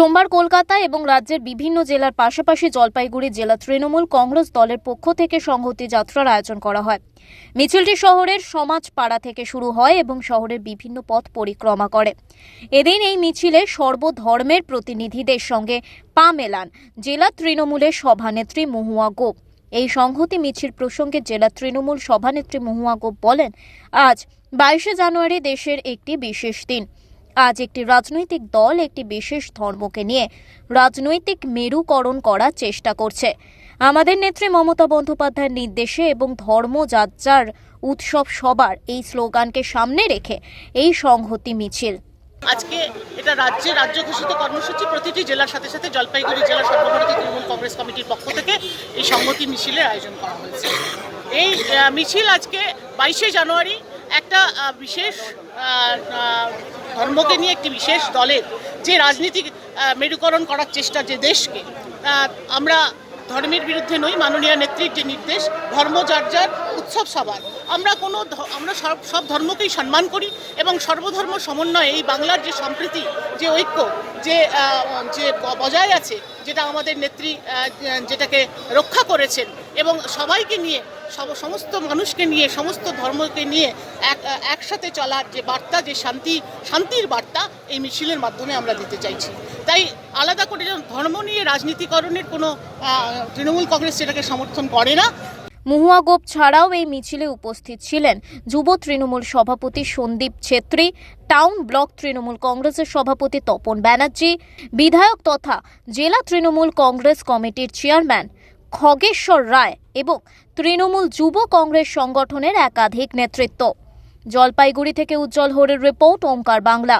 সোমবার কলকাতা এবং রাজ্যের বিভিন্ন জেলার পাশাপাশি জলপাইগুড়ি জেলা তৃণমূল কংগ্রেস দলের পক্ষ থেকে সংহতি যাত্রার আয়োজন করা হয়। মিছিলটি শহরের সমাজ পাড়া থেকে শুরু হয় এবং শহরের বিভিন্ন পথ পরিক্রমা করে। এদিন এই মিছিলে সর্বধর্মের প্রতিনিধিদের সঙ্গে পা মেলান জেলা তৃণমূলের সভানেত্রী মহুয়া গোপ। এই সংহতি মিছিল প্রসঙ্গে জেলা তৃণমূল সভানেত্রী মহুয়া গোপ বলেন, আজ বাইশে জানুয়ারি দেশের একটি বিশেষ দিন। আজ একটি রাজনৈতিক দল একটি বিশেষ ধর্মকে নিয়ে রাজনৈতিক মেরুকরণ করার চেষ্টা করছে। আমাদের নেত্রী মমতা বন্দ্যোপাধ্যায়ের নির্দেশে এবং ধর্ম উৎসব সবার এই স্লোগানকে সামনে রেখে এই সংহতি মিছিল। আজকে এটা রাজ্যে রাজ্য ঘোষিত কর্মসূচি, প্রতিটি জেলার সাথে সাথে জলপাইগুড়ি জেলা সর্বভারতীয় তৃণমূল কংগ্রেস কমিটির পক্ষ থেকে এই সংহতি মিছিলের আয়োজন করা হয়েছে। এই মিছিল আজকে বাইশে জানুয়ারি একটা বিশেষ ধর্মকে নিয়ে একটি বিশেষ দলের যে রাজনীতি মেরুকরণ করার চেষ্টা যে দেশকে আমরা ধর্মের বিরুদ্ধে নই, মাননীয় নেত্রীর যে নির্দেশ, ধর্ম যার যার উৎসব সবার। আমরা কোনো আমরা সব সব ধর্মকেই সম্মান করি এবং সর্বধর্ম সমন্বয়ে এই বাংলার যে সম্প্রীতি, যে ঐক্য যে যে বজায় আছে, যেটা আমাদের নেত্রী যেটাকে রক্ষা করেছেন এবং সবাইকে নিয়ে, সব- সমস্ত মানুষকে নিয়ে, সমস্ত ধর্মকে নিয়ে এক একসাথে চলার যে বার্তা, যে শান্তি, শান্তির বার্তা এই মিছিলের মাধ্যমে আমরা দিতে চাইছি। তাই আলাদা করে ধর্ম নিয়ে রাজনীতিকরণের কোনো তৃণমূল কংগ্রেস সেটাকে সমর্থন করে না মহুয়া গোপ ছাড়াও এই মিছিলে উপস্থিত ছিলেন যুব তৃণমূল সভাপতি সন্দীপ ছেত্রী, টাউন ব্লক তৃণমূল কংগ্রেসের সভাপতি তপন ব্যানার্জি, বিধায়ক তথা জেলা তৃণমূল কংগ্রেস কমিটির চেয়ারম্যান খগেশ্বর রায় এবং তৃণমূল যুব কংগ্রেস সংগঠনের একাধিক নেতৃত্ব। জলপাইগুড়ি থেকে উজ্জ্বল হরের রিপোর্ট ওঙ্কার বাংলা।